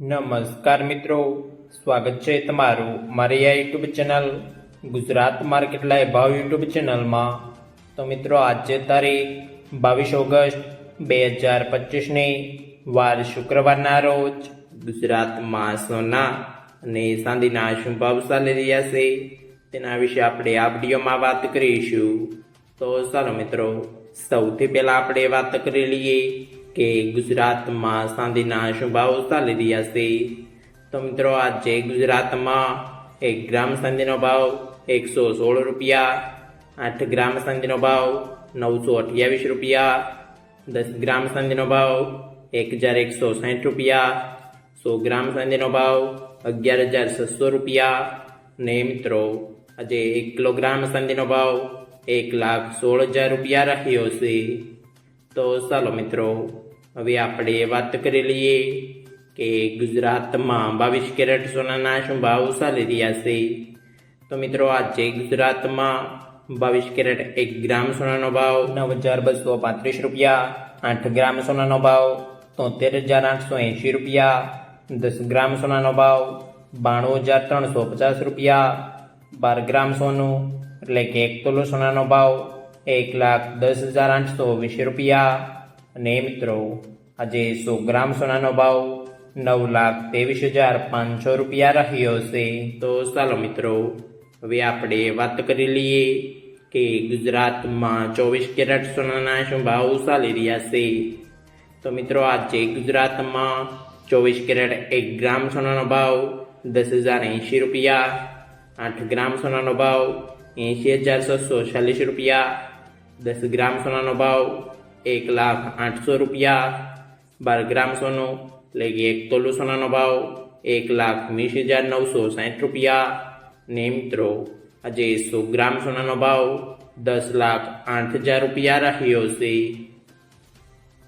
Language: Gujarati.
નમસ્કાર મિત્રો, સ્વાગત છે તમારું મારી આ YouTube channel Gujarat market live ભાવ યુટ્યુબ ચેનલમાં. તો મિત્રો, આજે તારીખ બાવીસ ઓગસ્ટ બે હજાર પચીસની વાર શુક્રવારના રોજ ગુજરાતમાં સોના અને ચાંદીના શું ભાવ ચાલી રહ્યા છે તેના વિશે આપણે આ વિડીયોમાં વાત કરીશું. તો ચાલો મિત્રો, સૌથી પહેલાં આપણે વાત કરી લઈએ કે ગુજરાતમાં સાંધીના શું ભાવ ચાલી રહ્યા છે. તો મિત્રો, આજે ગુજરાતમાં એક ગ્રામ સાંધીનો ભાવ એકસો સોળ રૂપિયા, આઠ ગ્રામ સાંધીનો ભાવ નવસો અઠ્યાવીસ રૂપિયા, દસ ગ્રામ સાંધીનો ભાવ એક હજાર એકસો સાઠ રૂપિયા, સો ગ્રામ સાંધીનો ભાવ અગિયાર હજાર છસો રૂપિયા. ને મિત્રો, આજે એક કિલોગ્રામ સાંધીનો ભાવ એક લાખ સોળ હજાર રૂપિયા રહ્યો છે. તો ચાલો મિત્રો, હવે આપણે વાત કરી લઈએ કે ગુજરાતમાં બાવીસ કેરેટ સોનાના શું ભાવ ચાલી રહ્યા છે. તો મિત્રો, આજે ગુજરાતમાં બાવીસ કેરેટ એક ગ્રામ સોનાનો ભાવ નવ હજાર બસો પાંત્રીસ રૂપિયા, આઠ ગ્રામ સોનાનો ભાવ તોતેર હજાર આઠસો એંશી રૂપિયા, દસ ગ્રામ સોનાનો ભાવ બાણું હજાર ત્રણસો પચાસ રૂપિયા, બાર ગ્રામ સોનું એટલે કે એક તોલો સોનાનો ભાવ એક લાખ દસ હજાર આઠસો વીસ રૂપિયા. અને મિત્રો, આજે સો ગ્રામ સોનાનો ભાવ નવ લાખ ત્રેવીસ હજાર પાંચસો રૂપિયા રહ્યો છે. તો ચાલો મિત્રો, હવે આપણે વાત કરી લઈએ કે ગુજરાતમાં ચોવીસ કેરેટ સોનાના શું ભાવ ચાલી રહ્યા છે. તો મિત્રો, આજે ગુજરાતમાં ચોવીસ કેરેટ એક ગ્રામ સોનાનો ભાવ દસ હજાર એંશી રૂપિયા. આઠ ગ્રામ સોનાનો ભાવ એંશી હજાર છસો ચાલીસ રૂપિયા. દસ ગ્રામ સોનાનો ભાવ એક લાખ આઠસો રૂપિયા. બાર ગ્રામ સોનું એટલે કે એક તોલું સોનાનો ભાવ એક લાખ વીસ હજાર નવસો સાઠ રૂપિયા. ને મિત્રો, આજે સો ગ્રામ સોનાનો ભાવ દસ લાખ આઠ હજાર રૂપિયા રહ્યો છે.